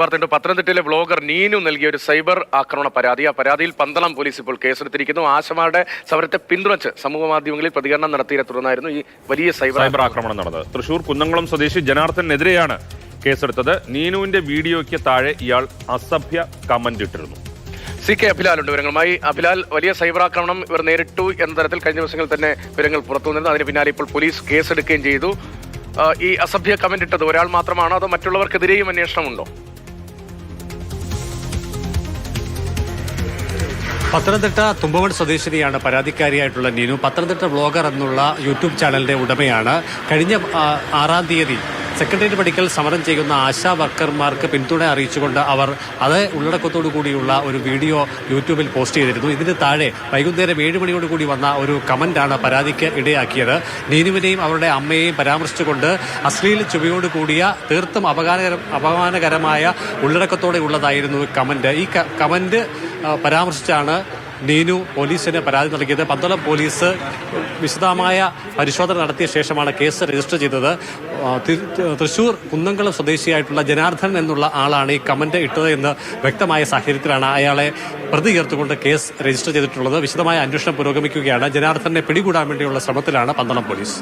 വാർത്തയുണ്ട്. പത്തനംതിട്ടയിലെ വ്ലോഗർ നീനു നൽകിയ ഒരു സൈബർ ആക്രമണ പരാതി. ആ പരാതിയിൽ പന്തളം പോലീസ് ഇപ്പോൾ കേസെടുത്തിരിക്കുന്നു. ആശമാരുടെ സമരത്തെ പിന്തുണച്ച് സമൂഹ മാധ്യമങ്ങളിൽ പ്രതികരണം നടത്തിയതിനെ തുടർന്നായിരുന്നു ഈ വലിയ സൈബർ സൈബർ ആക്രമണം നടന്നത്. തൃശൂർ കുന്നംകുളം സ്വദേശി ജനാർദ്ദനെതിരെയാണ് കേസെടുത്തത്. നീനുവിന്റെ വീഡിയോയ്ക്ക് താഴെ ഇയാൾ അസഭ്യ കമന്റ് ഇട്ടിരുന്നു. സി കെ അഭിലാലുണ്ട് വിവരങ്ങളുമായി. അഭിലാൽ വലിയ സൈബർ ആക്രമണം ഇവർ നേരിട്ടു എന്ന തരത്തിൽ കഴിഞ്ഞ ദിവസങ്ങളിൽ തന്നെ വിവരങ്ങൾ പുറത്തു വന്നിരുന്നു. അതിന് പിന്നാലെ ഇപ്പോൾ പോലീസ് കേസെടുക്കുകയും ചെയ്തു. ഈ അസഭ്യ കമന്റ് ഇട്ടത് ഒരാൾ മാത്രമാണോ? അതോ മറ്റുള്ളവർക്കെതിരെയും അന്വേഷണമുണ്ടോ? പത്തനംതിട്ട തുമ്പവൺ സ്വദേശിനിയാണ് പരാതിക്കാരിയായിട്ടുള്ള നീനു. പത്തനംതിട്ട വ്ലോഗർ എന്നുള്ള യൂട്യൂബ് ചാനലിന്റെ ഉടമയാണ്. കഴിഞ്ഞ ആറാം തീയതി സെക്രട്ടേറിയറ്റ് പഠിക്കൽ സമരം ചെയ്യുന്ന ആശാ വർക്കർമാർക്ക് പിന്തുണ അറിയിച്ചുകൊണ്ട് അവർ അതേ ഉള്ളടക്കത്തോടു കൂടിയുള്ള ഒരു വീഡിയോ യൂട്യൂബിൽ പോസ്റ്റ് ചെയ്തിരുന്നു. ഇതിന് താഴെ വൈകുന്നേരം ഏഴ് മണിയോട് കൂടി വന്ന ഒരു കമന്റാണ് പരാതിക്ക് ഇടയാക്കിയത്. നീനുവിനെയും അവരുടെ അമ്മയെയും പരാമർശിച്ചുകൊണ്ട് അശ്ലീല ചുവയോട് കൂടിയ തീർത്തും അപകാരകര അപമാനകരമായ ഉള്ളടക്കത്തോടെ ഉള്ളതായിരുന്നു കമന്റ്. ഈ കമന്റ് പരാമർശിച്ചാണ് നീനു പോലീസിന് പരാതി നൽകിയത്. പന്തളം പോലീസ് വിശദമായ പരിശോധന നടത്തിയ ശേഷമാണ് കേസ് രജിസ്റ്റർ ചെയ്തത്. തൃശൂർ കുന്നംകുളം സ്വദേശിയായിട്ടുള്ള ജനാർദ്ദൻ എന്നുള്ള ആളാണ് ഈ കമന്റ് ഇട്ടത് എന്ന് വ്യക്തമായ സാഹചര്യത്തിലാണ് അയാളെ പ്രതി ചേർത്തുകൊണ്ട് കേസ് രജിസ്റ്റർ ചെയ്തിട്ടുള്ളത്. വിശദമായ അന്വേഷണം പുരോഗമിക്കുകയാണ്. ജനാർദ്ദനെ പിടികൂടാൻ വേണ്ടിയുള്ള ശ്രമത്തിലാണ് പന്തളം പോലീസ്.